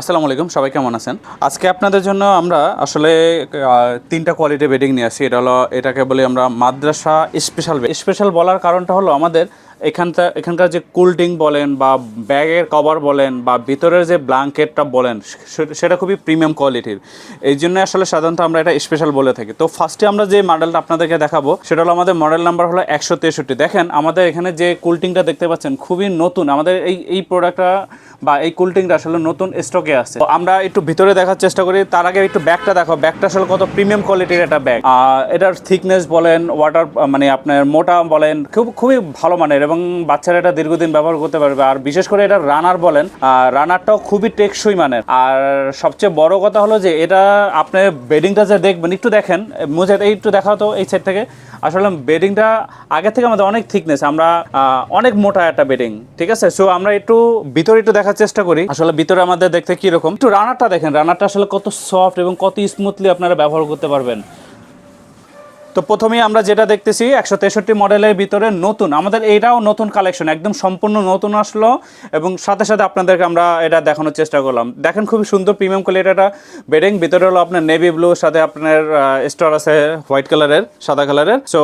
আসসালামু আলাইকুম, সবাই কেমন আছেন? আজকে আপনাদের জন্য আমরা আসলে তিনটা কোয়ালিটি বেডিং নিয়ে আসি। এটা হলো, এটাকে বলি আমরা মাদ্রাসা স্পেশাল স্পেশাল বলার কারণটা হলো আমাদের এখানটা, এখানকার যে কুলডিং বলেন বা ব্যাগের কভার বলেন বা ভিতরের যে ব্ল্যাঙ্কেটটা বলেন সেটা খুবই প্রিমিয়াম কোয়ালিটির এই জন্য আসলে সাধারণত আমরা এটা স্পেশাল বলে থাকি। তো ফার্স্টে আমরা যে মডেলটা আপনাদেরকে দেখাবো, সেটা হলো আমাদের মডেল নাম্বার হলো একশো তেষট্টি। দেখেন, আমাদের এখানে যে কুলটিংটা দেখতে পাচ্ছেন, খুবই নতুন। আমাদের এই এই প্রোডাক্টটা বা এই কুলটিংটা আসলে নতুন স্টকে আছে। আমরা একটু ভিতরে দেখার চেষ্টা করি। তার আগে একটু ব্যাগটা দেখো। ব্যাগটা আসলে কত প্রিমিয়াম কোয়ালিটির একটা ব্যাগ এটার থিকনেস বলেন ওয়াটার মানে আপনার মোটা বলেন, খুব, খুবই ভালো মানের এবং বাচ্চারা এটা দীর্ঘদিন ব্যবহার করতে পারবে। আর বিশেষ করে এটা রানার বলেন রানারটাও খুবই টেকসই মানের। আর সবচেয়ে বড় কথা হলো যে এটা আপনি বেডিংটা যে দেখবেন, একটু দেখেন এই একটু দেখাও তো এই সাইড থেকে। আসলে বেডিংটা আগে থেকে আমাদের অনেক থিকনেস আমরা অনেক মোটা একটা বেডিং, ঠিক আছে? সো আমরা একটু ভিতরে একটু দেখার চেষ্টা করি। আসলে ভিতরে আমাদের দেখতে কীরকম? একটু রানারটা দেখেন, রানারটা আসলে কত সফট এবং কত স্মুথলি আপনারা ব্যবহার করতে পারবেন। তো প্রথমেই আমরা যেটা দেখতেছি, একশো তেষট্টি মডেলের ভিতরে নতুন, আমাদের এইটাও নতুন কালেকশন একদম সম্পূর্ণ নতুন আসলো এবং সাথে সাথে আপনাদেরকে আমরা এটা দেখানোর চেষ্টা করলাম। দেখেন খুবই সুন্দর প্রিমিয়াম কোয়ালিটি একটা বেডিং ভিতরে হলো আপনার নেভি ব্লু সাথে আপনার স্টোর আছে হোয়াইট কালারের সাদা কালারের সো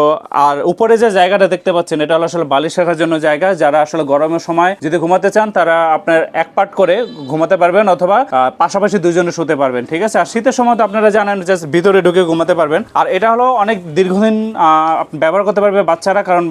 আর উপরে যে জায়গাটা দেখতে পাচ্ছেন, এটা হলো আসলে বালিশ রাখার জন্য জায়গা, যারা আসলে গরমের সময় যদি ঘুমাতে চান, তারা আপনার এক পার্ট করে ঘুমাতে পারবেন অথবা পাশাপাশি দুজনে শুতে পারবেন, ঠিক আছে? আর শীতের সময় তো আপনারা জানেন যে ভিতরে ঢুকে ঘুমাতে পারবেন। আর এটা হলো অনেক দীর্ঘদিন ব্যবহার করতে পারবে বাচ্চারা, কারণ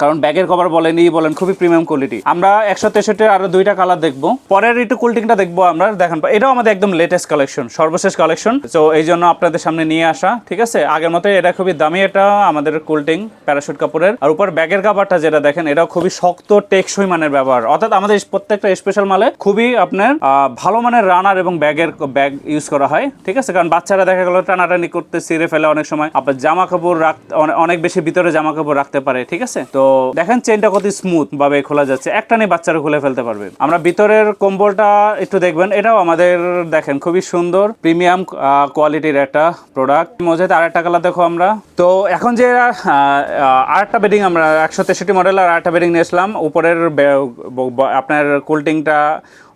কারণ ব্যাগের কভার বলেন ই বলেন, খুবই প্রিমিয়াম কোয়ালিটি আমরা একশো তেষট্টি আরও দুইটা কালার দেখব। পরের একটু কুলটিংটা দেখব আমরা, দেখেন, এটাও আমাদের একদম লেটেস্ট কালেকশন সর্বশেষ কালেকশন তো এই জন্য আপনাদের সামনে নিয়ে আসা, ঠিক আছে? আগের মতো এটা খুবই দামি, এটা আমাদের কুলটিং প্যারাশুট কাপড়ের। আর উপর ব্যাগের কাভারটা যেটা দেখেন, এটাও খুবই শক্ত, টেকসই মানের ব্যবহার। অর্থাৎ আমাদের প্রত্যেকটা স্পেশাল মালে খুবই আপনার ভালো মানের রানার এবং ব্যাগের ব্যাগ ইউজ করা হয়, ঠিক আছে? কারণ বাচ্চারা দেখা গেল টানাটানি করতে, ছিঁড়ে ফেলে অনেক সময়। আপনার জামা কাপড় রাখতে অনেক বেশি ভিতরে জামা কাপড় রাখতে পারে, ঠিক আছে? তো দেখেন চেনটা কত স্মুথ ভাবে খোলা যাচ্ছে। একটা নিয়ে বাচ্চারা খুলে ফেলতে পারবে। আমরা ভিতরের কম্বলটা একটু দেখবেন। এটাও আমাদের, দেখেন, খুবই সুন্দর প্রিমিয়াম কোয়ালিটির একটা প্রোডাক্ট মজে আর একটা কালার দেখো আমরা। তো এখন যে আর একটা বেডিং আমরা একশো তেষট্টি মডেল আর একটা বেডিং নিয়ে উপরের আপনার কুলটিংটা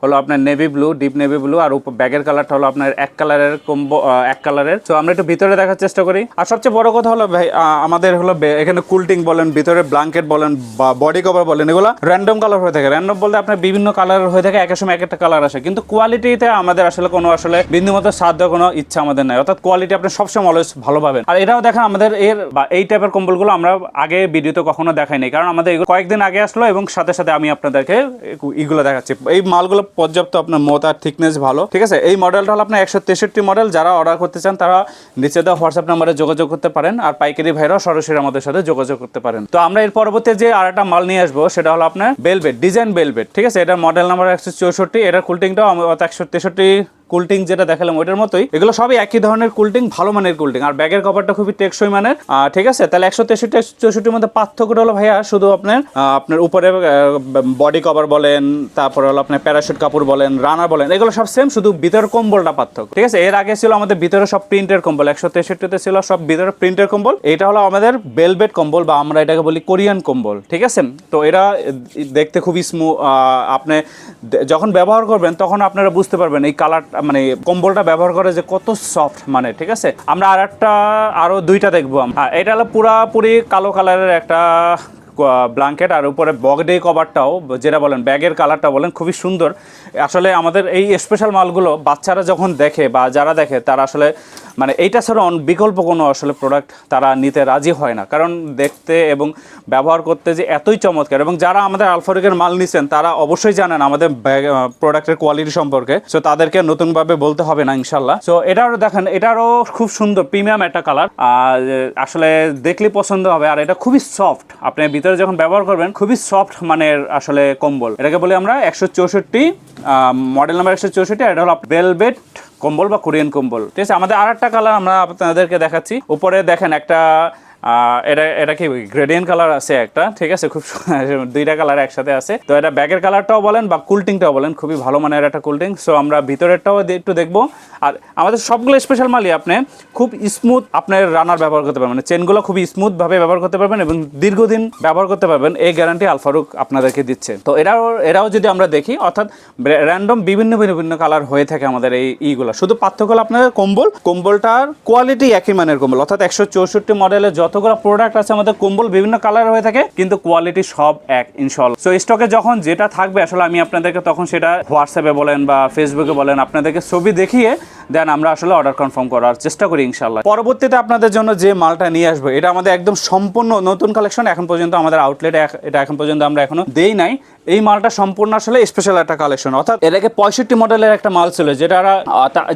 হলো আপনার navy blue deep navy blue আর ব্যাগের কালারটা হলো আপনার এক কালারের কম্বো এক কালারের তো আমরা একটু ভিতরে দেখার চেষ্টা করি। আর সবচেয়ে বড় কথা হলো ভাই আমাদের হলো এখানে কুলটিং বলেন, ভিতরে ব্লাঙ্কেট বলেন বা বডি কভার বলেন, এগুলো র্যান্ডম কালার হয়ে থাকে। র্যান্ডম বলতে আপনার বিভিন্ন কালার হয়ে থাকে একের সময় এক একটা কালার আসে। কিন্তু কোয়ালিটিতে আমাদের আসলে কোনো আসলে বিন্দুমতো দেওয়ার কোনো ইচ্ছা আমাদের নাই। অর্থাৎ কোয়ালিটি আপনি সবসময় অলওয়েজ ভালো পাবেন। আর এটাও দেখেন আমাদের এর বা এই টাইপের কম্বলগুলো আমরা আগে ভিডিওতে কখনো দেখাইনি। কারণ আমাদের এগুলো কয়েকদিন আগে আসলো এবং সাথে সাথে আমি আপনাদেরকে এগুলো দেখাচ্ছি। এই মালগুলো পর্যাপ্ত আপনার মত আর থিকনেস ভালো। ঠিক আছে? এই মডেলটা হলো আপনার একশো তেষট্টি মডেল যারা অর্ডার করতে চান, তারা নিচে দেওয়া হোয়াটসঅ্যাপ নাম্বারে যোগাযোগ করতে পারেন আর পাইকারি ভাইরাও সরাসরি আমাদের সাথে যোগাযোগ করতে পারেন। তো আমরা এর পরবর্তী যে আর একটা মাল নিয়ে আসব, সেটা হলো আপনার বেলবেট ডিজাইন বেলবেট ঠিক আছে? এটা মডেল নাম্বার একশো চৌষট্টি, এটার কুলটিংটাও একশো তেষট্টি কুলটিং যেটা দেখালাম, ওইটার মতোই। এগুলো সবই একই ধরনের কুলটিং ভালো মানের কুলটিং আর ব্যাগের কভারটা খুবই টেকসই মানের। ঠিক আছে? তাহলে একশো তেষট্টি চৌষট্টির মধ্যে পার্থক্যটা হলো ভাইয়া শুধু আপনার আপনার উপরে বডি কভার বলেন, তারপর হলো আপনার প্যারাশুট কাপড় বলেন রানার বলেন, এগুলো সব সেম শুধু ভিতরের কম্বলটা পার্থক্য। ঠিক আছে? এর আগে ছিল আমাদের ভিতরে সব প্রিন্টের কম্বল, একশো তেষট্টিতে ছিল সব ভিতরে প্রিন্টের কম্বল। এটা হলো আমাদের বেলবেট কম্বল বা আমরা এটাকে বলি কোরিয়ান কম্বল। ঠিক আছে? তো এরা দেখতে খুবই স্মু আপনি যখন ব্যবহার করবেন তখন আপনারা বুঝতে পারবেন এই কালার মানে কম্বলটা ব্যবহার করে যে কত সফট মানে ঠিক আছে? আমরা আর একটা আরও দুইটা দেখব হ্যাঁ, এটা হলো পুরাপুরি কালো কালারের একটা ব্ল্যাঙ্কেট আর উপরে বগডে কভারটাও যেটা বলেন, ব্যাগের কালারটা বলেন, খুবই সুন্দর। আসলে আমাদের এই স্পেশাল মালগুলো বাচ্চারা যখন দেখে বা যারা দেখে, তারা আসলে মানে এইটা ছাড়া বিকল্প কোনো আসলে প্রোডাক্ট তারা নিতে রাজি হয় না। কারণ দেখতে এবং ব্যবহার করতে যে এতই চমৎকার, এবং যারা আমাদের আলফারিকের মাল নিছেন, তারা অবশ্যই জানেন আমাদের প্রোডাক্টের কোয়ালিটি সম্পর্কে। সো তাদেরকে নতুনভাবে বলতে হবে না ইনশাল্লাহ সো এটারও দেখেন, এটারও খুব সুন্দর প্রিমিয়াম একটা কালার আর, আসলে দেখলে পছন্দ হবে, আর এটা খুবই সফট আপনি ভিতরে যখন ব্যবহার করবেন, খুবই সফট মানের আসলে কম্বল। এটাকে বলি আমরা একশো চৌষট্টি মডেল নাম্বার একশো চৌষট্টি এটা হলো ভেলভেট কম্বল বা কোরিয়ান কম্বল। ঠিক আছে, আমাদের আর একটা কালার আমরা আপনাদেরকে দেখাচ্ছি। উপরে দেখেন একটা এটা এটা কি গ্রেডিয়েন্ট কালার আছে একটা, ঠিক আছে? খুব দুইটা কালার একসাথে আছে। তো এটা ব্যাগের কালারটাও বলেন বা কুলটিংটাও বলেন, খুবই ভালো মানের একটা কুলটিং সো আমরা ভিতরেরটাও একটু দেখব। আর আমাদের সবগুলো স্পেশাল মালই আপনি খুব স্মুথ আপনার রানার ব্যবহার করতে পারবেন। মানে চেনগুলো খুব স্মুথভাবে ব্যবহার করতে পারবেন এবং দীর্ঘদিন ব্যবহার করতে পারবেন, এই গ্যারান্টি আলফারুক আপনাদেরকে দিচ্ছে। তো এরাও এরাও যদি আমরা দেখি, অর্থাৎ র্যান্ডম বিভিন্ন বিভিন্ন কালার হয়ে থাকে আমাদের এই ইগুলো। শুধু পার্থক্য আপনাদের কম্বল। কম্বলটার কোয়ালিটি একই মানের কম্বল। অর্থাৎ একশো চৌষট্টি মডেলের যতগুলো প্রোডাক্ট আছে আমাদের কম্বল বিভিন্ন কালার হয়ে থাকে, কিন্তু কোয়ালিটি সব এক ইনশাল সো স্টকে যখন যেটা থাকবে, আসলে আমি আপনাদেরকে তখন সেটা হোয়াটসঅ্যাপে বলেন বা ফেসবুকে বলেন, আপনাদেরকে ছবি দেখিয়ে দেন আমরা আসলে অর্ডার কনফার্ম করার চেষ্টা করি ইনশাল্লাহ পরবর্তীতে আপনাদের জন্য যে মালটা নিয়ে আসব, এটা আমাদের একদম সম্পূর্ণ নতুন কালেকশন এখন পর্যন্ত আমাদের আউটলেটে এটা এখন পর্যন্ত আমরা এখনও দেই নাই। এই মালটা সম্পূর্ণ আসলে স্পেশাল একটা কালেকশন অর্থাৎ এটাকে পঁয়ষট্টি মডেলের একটা মাল ছিল, যেটা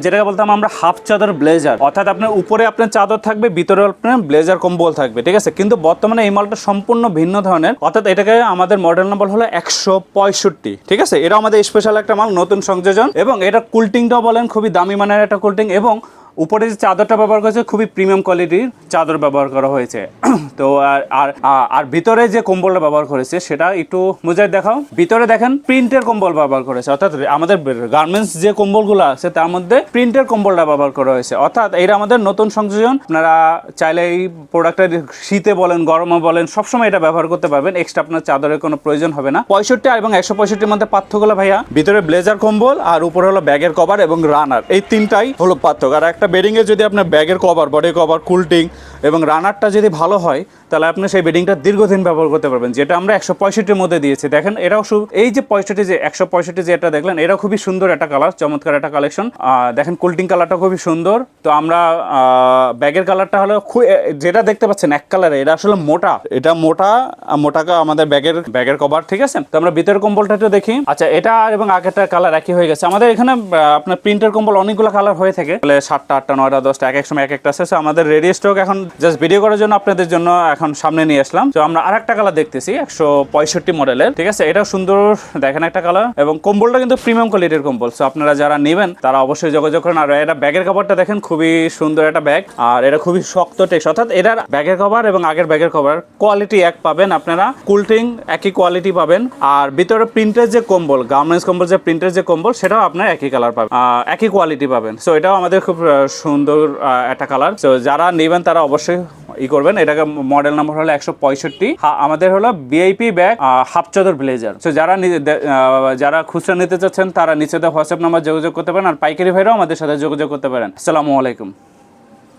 যেটাকে বলতাম আমরা হাফ চাদর ব্লেজার অর্থাৎ আপনার উপরে আপনার চাদর থাকবে, ভিতরে আপনার ব্লেজার কম্বল থাকবে, ঠিক আছে? কিন্তু বর্তমানে এই মালটা সম্পূর্ণ ভিন্ন ধরনের। অর্থাৎ এটাকে আমাদের মডেল নম্বর হলো একশো পঁয়ষট্টি, ঠিক আছে? এটা আমাদের স্পেশাল একটা মাল, নতুন সংযোজন। এবং এটা কুলটিংটাও বলেন, খুবই দামি মানের একটা কুলটিং এবং উপরে যে চাদরটা ব্যবহার করেছে খুবই প্রিমিয়াম কোয়ালিটির চাদর ব্যবহার করা হয়েছে। তো আর আর আর ভিতরে যে কম্বলটা ব্যবহার করেছে, সেটা একটু মুজাই দেখাও। ভিতরে দেখেন, প্রিন্টের কম্বল ব্যবহার করেছে। অর্থাৎ আমাদের গার্মেন্টস যে কম্বলগুলো আছে, তার মধ্যে প্রিন্টের কম্বলটা ব্যবহার করা হয়েছে। অর্থাৎ এটা আমাদের নতুন সংযোজন। আপনারা চাইলে এই প্রোডাক্টটা শীতে বলেন, গরমে বলেন, সবসময় এটা ব্যবহার করতে পারবেন। এক্সট্রা আপনার চাদরের কোনো প্রয়োজন হবে না। পঁয়ষট্টি এবং একশো পঁয়ষট্টির মধ্যে পার্থক্য ভাইয়া, ভিতরে ব্লেজার কম্বল আর উপরে হলো ব্যাগের কভার এবং রানার এই তিনটাই হলো পার্থক্য। আর একটা বেডিং এ যদি আপনার ব্যাগের কভার বডি কভার কুলটিং এবং রানারটা যদি ভালো হয় তাহলে আপনি সেই বেডিংটা দীর্ঘদিন ব্যবহার করতে পারবেন যেটা আমরা একশো পঁয়ষট্টির মধ্যে দিয়েছি। দেখেন এটাও এই যে পঁয়ষট্টি যে একশো পঁয়ষট্টি যে এটা দেখলেন এটা খুবই সুন্দর একটা কালার চমৎকার একটা কালেকশন দেখেন কুলটিং কালারটা খুবই সুন্দর। তো আমরা ব্যাগের কালারটা হলো যেটা দেখতে পাচ্ছেন এক কালারে এটা আসলে মোটা। এটা মোটা মোটাকা আমাদের ব্যাগের ব্যাগের কভার ঠিক আছে? তো আমরা ভিতরের কম্বলটা একটু দেখি। আচ্ছা এটা এবং আগেরটা কালার একই হয়ে গেছে। আমাদের এখানে আপনার প্রিন্টের কম্বল অনেকগুলো কালার হয়ে থাকে। তাহলে সাতটা আটটা নয়টা দশটা এক এক সময় এক একটা আছে। আমাদের রেডি স্টক এখন জাস্ট ভিডিও করার জন্য আপনাদের জন্য এখন সামনে নিয়ে আসলাম। তো আমরা আর একটা কালার দেখতেছি, একশো পঁয়ষট্টি মডেলের ঠিক আছে? এটা সুন্দর, দেখেন একটা কালার এবং কম্বলটা কিন্তু প্রিমিয়াম কোয়ালিটির কম্বল। সো আপনারা যারা নেবেন, তারা অবশ্যই যোগাযোগ করেন। আর এটা ব্যাগের কভারটা দেখেন, খুবই সুন্দর একটা ব্যাগ আর এটা খুবই শক্ত টেক্স অর্থাৎ এটার ব্যাগের কভার এবং আগের ব্যাগের কভার কোয়ালিটি এক পাবেন আপনারা। কুলটিং একই কোয়ালিটি পাবেন। আর ভিতরে প্রিন্টের যে কম্বল গার্মেন্টস কম্বল যে প্রিন্টের যে কম্বল, সেটাও আপনার একই কালার পাবেন। একই কোয়ালিটি পাবেন। সো এটাও আমাদের খুব সুন্দর একটা কালার সো যারা নেবেন, তারা অবশ্যই ই করবেন। এটাকে মডেল নাম্বার হলো একশো পঁয়ষট্টি। আমাদের হলো বিআইপি ব্যাগ হাফ চাদর ব্লেজার সো যারা যারা খুচরা নিতে চাচ্ছেন, তারা নিচে হোয়াটসঅ্যাপ নাম্বার যোগাযোগ করতে পারেন। আর পাইকারি ভাইরাও আমাদের সাথে যোগাযোগ করতে পারেন। আসসালামু আলাইকুম।